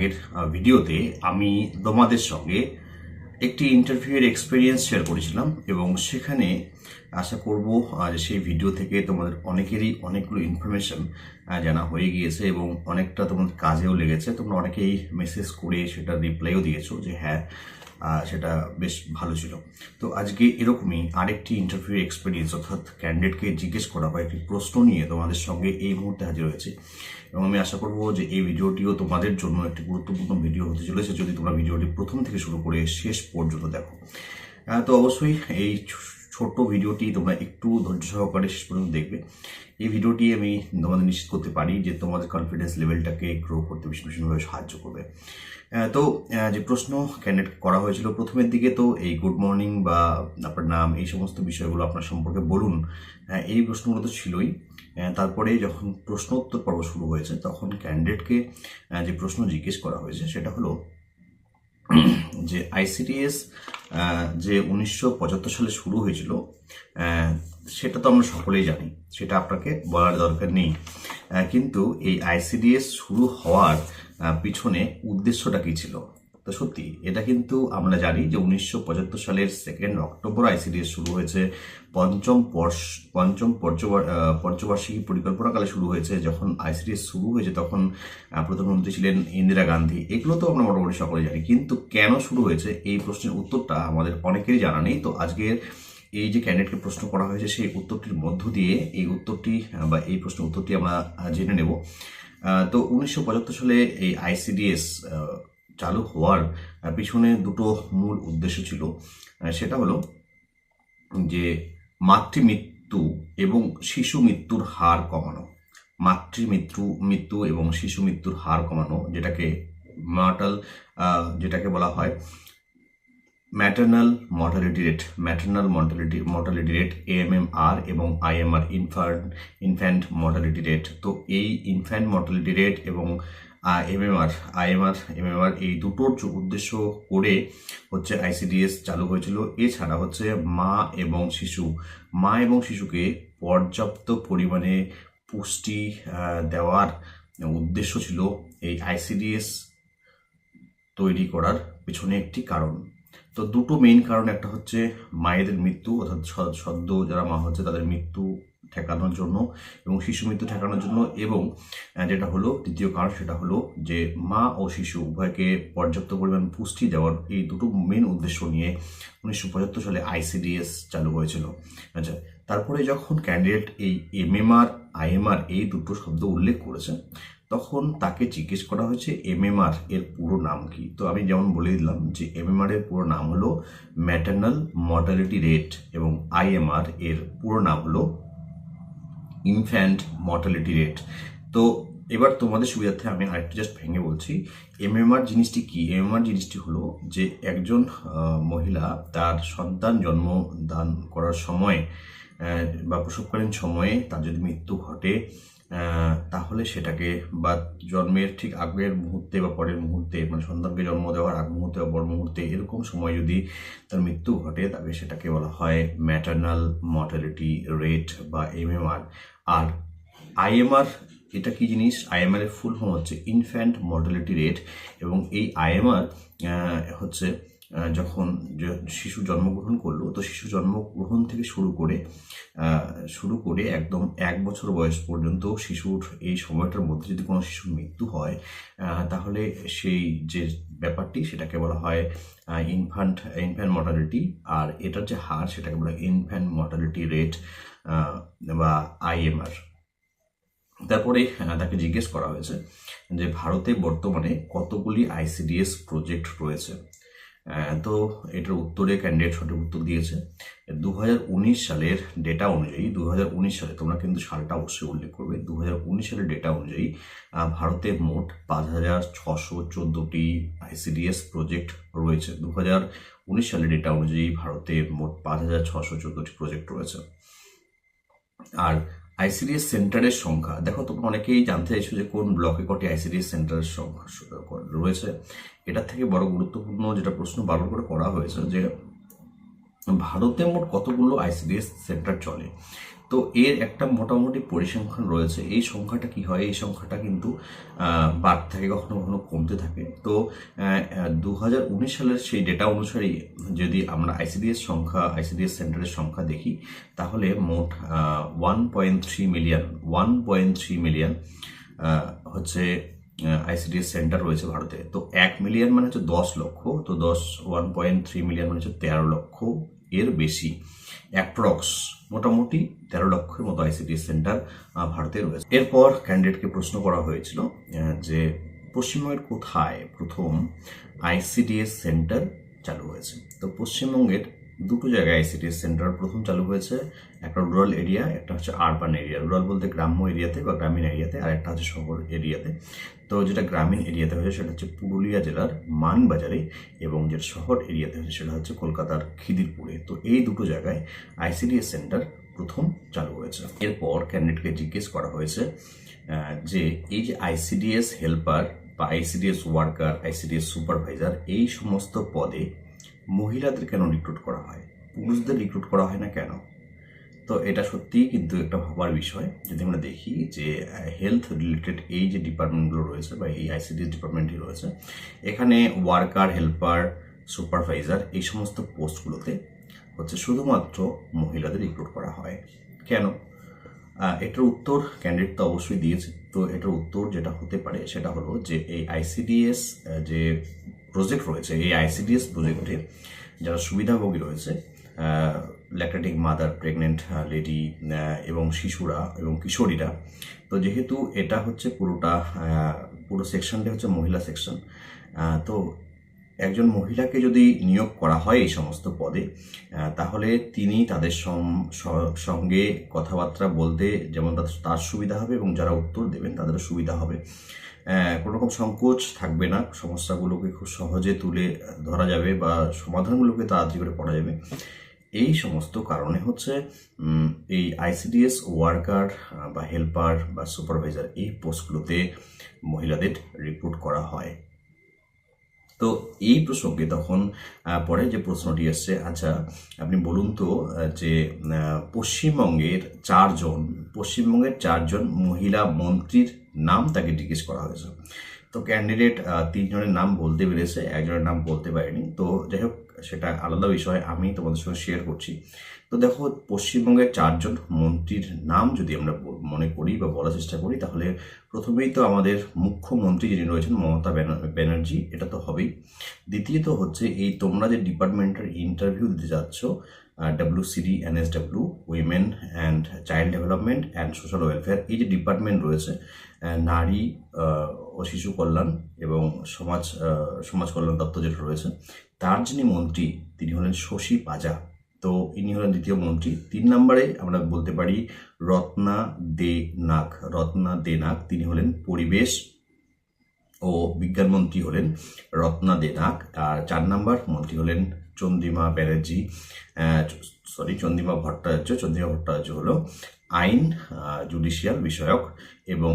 আগের ভিডিওতে আমি তোমাদের সঙ্গে একটি ইন্টারভিউয়ের এক্সপিরিয়েন্স শেয়ার করেছিলাম এবং সেখানে আশা করব যে সেই ভিডিও থেকে তোমাদের অনেকেরই অনেকগুলো ইনফরমেশন জানা হয়ে গিয়েছে এবং অনেকটা তোমাদের কাজেও লেগেছে। তোমরা অনেকেই মেসেজ করে সেটা রিপ্লাইও দিয়েছ যে হ্যাঁ সেটা বেশ ভালো ছিল। তো আজকে এরকমই আরেকটি ইন্টারভিউ এক্সপিরিয়েন্স অর্থাৎ ক্যান্ডিডেটকে জিজ্ঞেস করা বা একটি প্রশ্ন নিয়ে তোমাদের সঙ্গে এই মুহূর্তে হাজির হয়েছে। এবং আমি আশা করব যে এই ভিডিওটিও তোমাদের জন্য একটি গুরুত্বপূর্ণ ভিডিও হতে চলেছে। যদি তোমরা ভিডিওটি প্রথম থেকে শুরু করে শেষ পর্যন্ত দেখো। তো অবশ্যই এই ছোট্ট ভিডিওটি তোমরা একটু ধৈর্য সহকারে শেষ পর্যন্ত দেখবে। এই ভিডিওটি আমি তোমাদের নিশ্চিত করতে পারি যে তোমাদের কনফিডেন্স লেভেলটাকে গ্রো করতে ভীষণ ভীষণভাবে সাহায্য করবে। তো যে প্রশ্ন ক্যান্ডিডেট করা হয়েছিল প্রথমের দিকে, তো এই গুড মর্নিং বা আপনার নাম, এই সমস্ত বিষয়গুলো আপনার সম্পর্কে বলুন। এই প্রশ্নগুলো তো ছিলই। তারপরে যখন প্রশ্ন উত্তর পর্ব শুরু হয়েছে, তখন ক্যান্ডিডেটকে যে প্রশ্ন জিজ্ঞেস করা হয়েছে, সেটা হলো যে আইসিডিএস যে উনিশশো পঁচাত্তর সালে শুরু হয়েছিল সেটা তো আমরা সকলেই জানি, সেটা আপনাকে বলার দরকার নেই। কিন্তু এই আইসিডিএস শুরু হওয়ার পিছনে উদ্দেশ্যটা কী ছিল? তো সত্যি, এটা কিন্তু আমরা জানি যে উনিশশো পঁচাত্তর সালের সেকেন্ড অক্টোবর আইসিডিএস শুরু হয়েছে। পঞ্চম পঞ্চম পঞ্চবার্ষিকী পরিকল্পনাকালে শুরু হয়েছে। যখন আইসিডিএস শুরু হয়েছে, তখন প্রধানমন্ত্রী ছিলেন ইন্দিরা গান্ধী। এগুলো তো আমরা মোটামুটি সকলে জানি। কিন্তু কেন শুরু হয়েছে? এই প্রশ্নের উত্তরটা আমাদের অনেকেরই জানা নেই। তো আজকের এই যে ক্যান্ডিডেটকে প্রশ্ন করা হয়েছে, সেই উত্তরটির মধ্য দিয়ে এই উত্তরটি বা এই প্রশ্নের উত্তরটি আমরা জেনে নেব। তো উনিশশো পঁচাত্তর সালে এই আইসিডিএস চালু হওয়ার পিছনে দুটো মূল উদ্দেশ্য ছিল। সেটা হলো যে মাতৃমৃত্যু এবং শিশু মৃত্যুর হার কমানো। মাতৃমৃত্যু, মৃত্যু এবং শিশু মৃত্যুর হার কমানো, যেটাকে মার্টাল যেটাকে বলা হয় maternal mortality rate maternal mortality mortality rate AMMR এবং IMR infant infant mortality rate তো এই ইনফ্যান্ট মর্টালিটি রেট এবং এমএমআর আইএমআর এমএমআর এই দুটোর উদ্দেশ্য করে হচ্ছে আইসিডিএস চালু হয়েছিল। এছাড়া হচ্ছে মা এবং শিশু। মা এবং শিশুকে পর্যাপ্ত পরিমাণে পুষ্টি দেওয়ার উদ্দেশ্য ছিল এই আইসিডিএস তৈরি করার পিছনে একটি কারণ। তো দুটো মেইন কারণ, একটা হচ্ছে মায়েদের মৃত্যু, অর্থাৎ সদ্য যারা মা হচ্ছে তাদের মৃত্যু ঠেকানোর জন্য এবং শিশু মৃত্যু ঠেকানোর জন্য এবং যেটা হলো দ্বিতীয় কারণ সেটা হলো যে মা ও শিশু উভয়কে পর্যাপ্ত পরিমাণ পুষ্টি দেওয়ার এই দুটো মেন উদ্দেশ্য নিয়ে উনিশশো পঁচাত্তর সালে আইসিডিএস চালু হয়েছিল। আচ্ছা তারপরে যখন ক্যান্ডিডেট এই এমএমআর আইএমআর এই দুটো শব্দ উল্লেখ করেছে, তখন তাকে জিজ্ঞেস করা হয়েছে এমএমআর এর পুরো নাম কি? তো আমি যেমন বলে দিলাম যে এমএমআর এর পুরো নাম হলো ম্যাটার্নাল মর্টালিটি রেট এবং আইএমআর এর পুরো নাম হলো ইনফ্যান্ট মর্টালিটি রেট তো এবার তোমাদের সুবিধার্থে আমি আরেকটু জাস্ট ভেঙে বলছি। এমএমআর জিনিসটি কি? এমএমআর জিনিসটি হলো যে একজন মহিলা তার সন্তান জন্ম দান করার সময় বা প্রসবকালীন সময়ে তার যদি মৃত্যু ঘটে তাহলে সেটাকে বা জন্মের ঠিক আগের মুহূর্তে বা পরের মুহূর্তে মানে সন্তানকে জন্ম দেওয়ার আগ মুহূর্তে বা পর মুহূর্তে এরকম সময় যদি তার মৃত্যু ঘটে তবে সেটাকে বলা হয় ম্যাটার্নাল মর্টালিটি রেট বা এমএমআর আর আইএমআর এটা কি জিনিস? আইএমআর এর ফুল ফর্ম হচ্ছে ইনফ্যান্ট মর্টালিটি রেট এবং এই আইএমআর হচ্ছে যখন শিশু জন্মগ্রহণ করল, তো শিশু জন্মগ্রহণ থেকে শুরু করে শুরু করে একদম এক বছর বয়স পর্যন্ত শিশুর এই সময়টার মধ্যে যদি কোনো শিশুর মৃত্যু হয় তাহলে সেই যে ব্যাপারটি সেটাকে বলা হয় ইনফ্যান্ট ইনফ্যান্ট মর্টালিটি আর এটার যে হার সেটাকে বলা হয় ইনফ্যান্ট মর্টালিটি রেট বা আইএমআর তারপরে তাকে জিজ্ঞেস করা হয়েছে যে ভারতে বর্তমানে কতগুলি আইসিডিএস প্রজেক্ট রয়েছে? তো এটার উত্তরে ক্যান্ডিডেট সঠিক উত্তর দিয়েছে। দু হাজার উনিশ সালের ডেটা অনুযায়ী দু হাজার উনিশ সালে তোমরা কিন্তু সালটা অবশ্যই উল্লেখ করবে দু হাজার উনিশ সালের ডেটা অনুযায়ী ভারতে মোট পাঁচ হাজার ছশো চোদ্দোটি আইসিডিএস প্রজেক্ট রয়েছে। দু হাজার উনিশ সালের ডেটা অনুযায়ী ভারতে মোট পাঁচ হাজার ছশো চোদ্দোটি প্রজেক্ট রয়েছে। আর আইসিডিএস সেন্টারের সংখ্যা, দেখো তোমরা অনেকেই জানতে চাইছো যে কোন ব্লকে কটি আইসিডিএস সেন্টারের সংখ্যা রয়েছে। এটার থেকে বড় গুরুত্বপূর্ণ যেটা প্রশ্ন বারবার করে করা হয়েছে যে ভারতে মোট কতগুলো আইসিডিএস সেন্টার চলে? তো এর একটা মোটামুটি পরিসংখ্যান রয়েছে। এই সংখ্যাটা কি হয়? এই সংখ্যাটা কিন্তু বাড়তে থাকে কখনো কখনো কমতে থাকে। তো দু হাজার উনিশ সালের সেই ডেটা অনুসারেই যদি আমরা আইসিডিএস সংখ্যা, আইসিডিএস সেন্টারের সংখ্যা দেখি, তাহলে মোট one point three million one point three million হচ্ছে আইসিডিএস সেন্টার রয়েছে ভারতে। তো এক মিলিয়ন মানে হচ্ছে দশ লক্ষ, তো দশ ওয়ান পয়েন্ট থ্রি মিলিয়ন মানে হচ্ছে তেরো লক্ষ এর বেশি। অ্যাপ্রক্স মোটামুটি তেরো লক্ষের মতো আইসিডিএস সেন্টার ভারতে রয়েছে। এরপর ক্যান্ডিডেটকে প্রশ্ন করা হয়েছিল যে পশ্চিমবঙ্গের কোথায় প্রথম আইসিডিএস সেন্টার চালু হয়েছে? তো পশ্চিমবঙ্গের দুটো জায়গায় আইসিডিএস সেন্টার প্রথম চালু হয়েছে। একটা রুরাল এরিয়া একটা হচ্ছে আরবান এরিয়া রুরাল বলতে গ্রাম্য এরিয়াতে বা গ্রামীণ এরিয়াতে আর একটা হচ্ছে শহর এরিয়াতে তো। যেটা গ্রামীণ এরিয়াতে হয়েছে, সেটা হচ্ছে পুরুলিয়া জেলার মানবাজারে এবং যেটা শহর এরিয়াতে হয়েছে, সেটা হচ্ছে কলকাতার খিদিরপুরে। তো এই দুটো জায়গায় আইসিডিএস সেন্টার প্রথম চালু হয়েছে। এরপর ক্যান্ডিডেটকে জিজ্ঞেস করা হয়েছে যে এই যে আইসিডিএস হেল্পার বা আইসিডিএস ওয়ার্কার আইসিডিএস সুপারভাইজার এই সমস্ত পদে মহিলাদের কেন রিক্রুট করা হয়? পুরুষদের রিক্রুট করা হয় না কেন? তো এটা সত্যিই কিন্তু একটা ভাবার বিষয়। যদি আমরা দেখি যে হেলথ রিলেটেড এই যে ডিপার্টমেন্টগুলো রয়েছে বা এই আইসিডিএস ডিপার্টমেন্টই রয়েছে, এখানে ওয়ার্কার হেল্পার সুপারভাইজার এই সমস্ত পোস্টগুলোতে হচ্ছে শুধুমাত্র মহিলাদের রিক্রুট করা হয়। কেন? এটার উত্তর ক্যান্ডিডেট তো অবশ্যই দিয়েছে। তো এটার উত্তর যেটা হতে পারে সেটা হলো যে, এই আইসিডিএস যে প্রজেক্ট রয়েছে, এই আইসিডিএস প্রজেক্টে যারা সুবিধাভোগী রয়েছে ল্যাকটেটিক মাদার প্রেগনেন্ট লেডি এবং শিশুরা এবং কিশোরীরা। তো যেহেতু এটা হচ্ছে পুরোটা পুরো সেকশনটা হচ্ছে মহিলা সেকশন তো একজন মহিলাকে যদি নিয়োগ করা হয় এই সমস্ত পদে তাহলে তিনি তাদের সঙ্গে কথাবার্তা বলতে যেমন তার সুবিধা হবে এবং যারা উত্তর দেবেন তাদেরও সুবিধা হবে। কোনো রকম সংকোচ থাকবে না। সমস্যাগুলোকে খুব সহজে তুলে ধরা যাবে বা সমাধানগুলোকে তাড়াতাড়ি করে পড়া যাবে। এই সমস্ত কারণে হচ্ছে এই আইসিডিএস ওয়ার্কার বা হেল্পার বা সুপারভাইজার এই পোস্টগুলোতে মহিলাদের রিপোর্ট করা হয়। তো এই প্রসঙ্গে তখন পরে যে প্রশ্নটি এসছে আচ্ছা আপনি বলুন তো যে পশ্চিমবঙ্গের চারজন পশ্চিমবঙ্গের চারজন মহিলা মন্ত্রীর নাম তাকে জিজ্ঞেস করা হয়েছে। তো ক্যান্ডিডেট তিনজনের নাম বলতে পেরেছে, একজনের নাম বলতে পারেনি। তো যাই হোক, সেটা আলাদা বিষয়, আমি তোমাদের সঙ্গে শেয়ার করছি। তো দেখো, পশ্চিমবঙ্গের চারজন মন্ত্রীর নাম যদি আমরা মনে করি বা বলার চেষ্টা করি, তাহলে প্রথমেই তো আমাদের মুখ্যমন্ত্রী যিনি রয়েছেন, মমতা ব্যানার্জি, এটা তো হবেই। দ্বিতীয়ত হচ্ছে, এই তোমরা যে ডিপার্টমেন্টের ইন্টারভিউ দিতে যাচ্ছ W CD NSW women and child development and social welfare এই যে ডিপার্টমেন্ট রয়েছে নারী ও শিশু কল্যাণ এবং সমাজ সমাজ কল্যাণ দপ্তর যেটা রয়েছে, তার যিনি মন্ত্রী, তিনি হলেন শশী পাজা। তো ইনি হলেন দ্বিতীয় মন্ত্রী। তিন নম্বরে আমরা বলতে পারি রত্না দে নাগ। রত্না দে নাগ, তিনি হলেন পরিবেশ ও বিজ্ঞানমন্ত্রী হলেন রত্না দে নাগ। আর চার নম্বর মন্ত্রী হলেন চন্দ্রিমা ব্যানার্জি। সরি চন্দ্রিমা ভট্টাচার্য। চন্দ্রিমা ভট্টাচার্য হলো আইন জুডিশিয়াল বিষয়ক এবং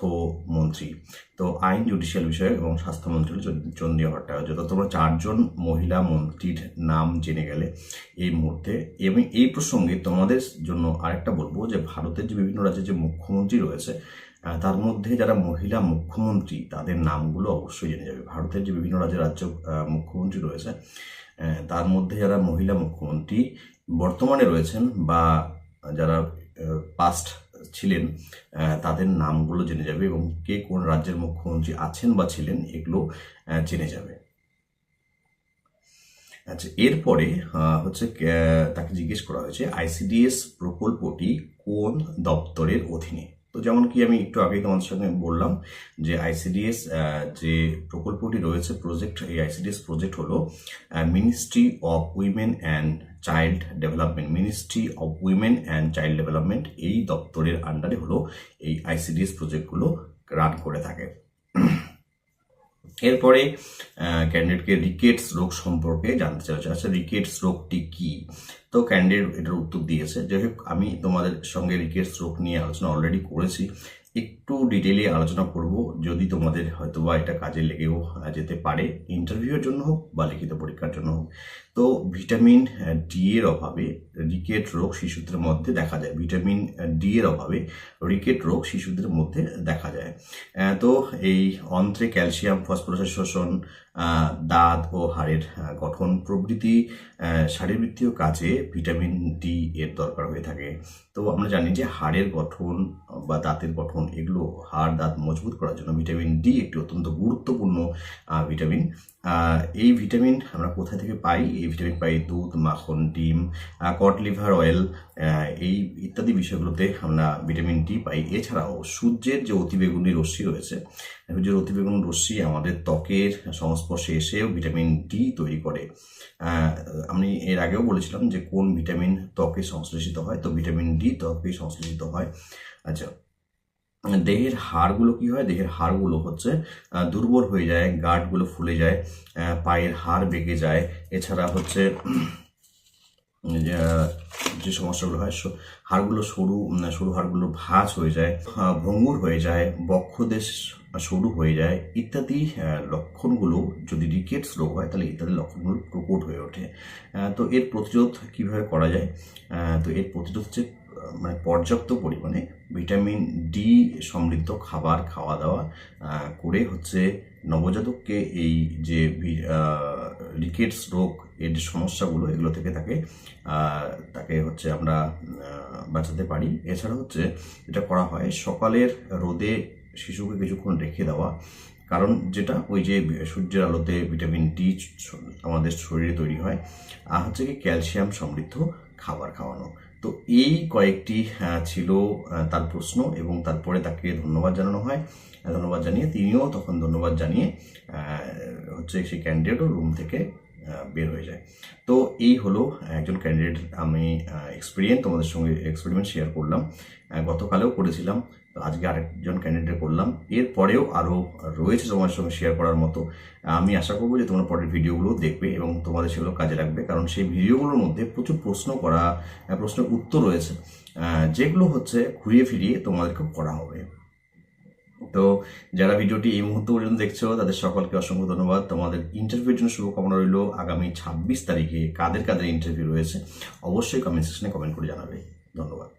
স্বাস্থ্যমন্ত্রী তো আইন জুডিশিয়াল বিষয়ক এবং স্বাস্থ্যমন্ত্রী হলো চন্দ্র- চন্দ্রিমা ভট্টাচার্য। তো তোমরা চারজন মহিলা মন্ত্রীর নাম জেনে গেলে এই মুহূর্তে। এবং এই প্রসঙ্গে তোমাদের জন্য আরেকটা বলব যে, ভারতের যে বিভিন্ন রাজ্যের যে মুখ্যমন্ত্রী রয়েছে তার মধ্যে যারা মহিলা মুখ্যমন্ত্রী, তাদের নামগুলো অবশ্যই জেনে যাবে। ভারতের যে বিভিন্ন রাজ্যের রাজ্য মুখ্যমন্ত্রী রয়েছে তার মধ্যে যারা মহিলা মুখ্যমন্ত্রী বর্তমানে রয়েছেন বা যারা পাস্ট ছিলেন তাদের নামগুলো জেনে যাবে এবং কে কোন রাজ্যের মুখ্যমন্ত্রী আছেন বা ছিলেন এগুলো জেনে যাবে। আচ্ছা এরপরে হচ্ছে তাকে জিজ্ঞেস করা হয়েছে, আইসিডিএস প্রকল্পটি কোন দপ্তরের অধীনে? তো যেমন কি আমি একটু আগে তোমাদের সঙ্গে বললাম যে আইসিডিএস যে প্রকল্পটি রয়েছে প্রজেক্ট এই আইসিডিএস প্রজেক্ট হলো ministry of women and child development ministry of women and child development এই দপ্তরের আন্ডারে হলো এই আইসিডিএস প্রজেক্টগুলো রান করে থাকে। এরপরে ক্যান্ডিডেটকে রিকেটস রোগ সম্পর্কে জানতে চাইছে আচ্ছা রিকেটস রোগটি কি? তো ক্যান্ডিডেট এটার উত্তর দিয়েছে। যাই হোক, আমি তোমাদের সঙ্গে রিকেটস রোগ নিয়ে আলোচনা অলরেডি করেছি। একটু ডিটেলে আলোচনা করব, যদি তোমাদের হয়তো বা এটা কাজে লেগেও যেতে পারে। ইন্টারভিউয়ের জন্য হোক বা লিখিত পরীক্ষার জন্য হোক। তো ভিটামিন ডি এর অভাবে রিকেট রোগ শিশুদের মধ্যে দেখা যায়। ভিটামিন ডি এর অভাবে রিকেট রোগ শিশুদের মধ্যে দেখা যায়। তো এই অন্ত্রে ক্যালসিয়াম, ফসফরাসের শোষণ দাঁত ও হাড়ের গঠন প্রভৃতি শারীরবৃত্তীয় কাজে ভিটামিন ডি এর দরকার হয়ে থাকে। তো আমরা জানি যে হাড়ের গঠন বা দাঁতের গঠন, এগুলো হাড় দাঁত মজবুত করার জন্য ভিটামিন ডি একটি অত্যন্ত গুরুত্বপূর্ণ ভিটামিন এই ভিটামিন আমরা কোথা থেকে পাই? এই ভিটামিন পাই দুধ, মাখন, ডিম কট, লিভার অয়েল এই ইত্যাদি বিষয়গুলোতে আমরা ভিটামিন ডি পাই। এছাড়াও সূর্যের যে অতিবেগুনি রশ্মি রয়েছে, সূর্যের অতিবেগুনি রশ্মি আমাদের ত্বকের সংস্পর্শে এসেও ভিটামিন ডি তৈরি করে। আমি এর আগেও বলেছিলাম যে কোন ভিটামিন ত্বকে সংশ্লেষিত হয়, তো ভিটামিন ডি ত্বকে সংশ্লেষিত হয়। আচ্ছা দেহের হাড়গুলো কি হয়? দেহের হাড়গুলো হচ্ছে দুর্বল হয়ে যায় গাঁটগুলো ফুলে যায় পায়ের হাড় বেঁকে যায়। এছাড়া হচ্ছে যে, সমস্যাগুলো হয় হাড়গুলো সরু সরু হাড়গুলো ভাঁজ হয়ে যায় ভঙ্গুর হয়ে যায় বক্ষদেশ সরু হয়ে যায় ইত্যাদি লক্ষণগুলো যদি রিকেটস রোগ হয় তাহলে ইত্যাদি লক্ষণগুলো প্রকট হয়ে ওঠে। তো এর প্রতিরোধ কীভাবে করা যায়? তো এর প্রতিরোধ হচ্ছে মানে পর্যাপ্ত পরিমাণে ভিটামিন ডি সমৃদ্ধ খাবার খাওয়া দাওয়া করে হচ্ছে নবজাতককে এই যে রিকেটস রোগ, এর যে সমস্যাগুলো, এগুলো থেকে তাকে তাকে হচ্ছে আমরা বাঁচাতে পারি। এছাড়া হচ্ছে এটা করা হয়, সকালের রোদে শিশুকে কিছুক্ষণ রেখে দেওয়া। কারণ যেটা, ওই যে সূর্যের আলোতে ভিটামিন ডি আমাদের শরীরে তৈরি হয়। আর হচ্ছে কি, ক্যালসিয়াম সমৃদ্ধ খাবার খাওয়ানো। তো এই কয়েকটি ছিল তার প্রশ্ন এবং তারপরে তাকে ধন্যবাদ জানানো হয়। ধন্যবাদ জানিয়ে তিনিও তখন ধন্যবাদ জানিয়ে হচ্ছে সেই ক্যান্ডিডেটও রুম থেকে বের হয়ে যায়। তো এই হলো একজন ক্যান্ডিডেট আমি এক্সপিরিয়েন্স তোমাদের সঙ্গে এক্সপেরিমেন্ট শেয়ার করলাম। গতকালেও করেছিলাম আজকে আরেকজন ক্যান্ডিডেট করলাম। এরপরেও আরও রয়েছে তোমাদের সঙ্গে শেয়ার করার মতো। আমি আশা করব যে তোমরা পরের ভিডিওগুলো দেখবে এবং তোমাদের সেগুলো কাজে লাগবে, কারণ সেই ভিডিওগুলোর মধ্যে প্রচুর প্রশ্ন করা প্রশ্নের উত্তর রয়েছে। যেগুলো হচ্ছে ঘুরিয়ে ফিরিয়ে তোমাদেরকে করা হবে। তো যারা ভিডিওটি এই মুহূর্ত পর্যন্ত দেখছ, তাদের সকলকে অসংখ্য ধন্যবাদ। তোমাদের ইন্টারভিউর জন্য শুভকামনা রইল। আগামী ছাব্বিশ তারিখে কাদের কাদের ইন্টারভিউ রয়েছে, অবশ্যই কমেন্ট সেকশনে কমেন্ট করে জানাবে। ধন্যবাদ।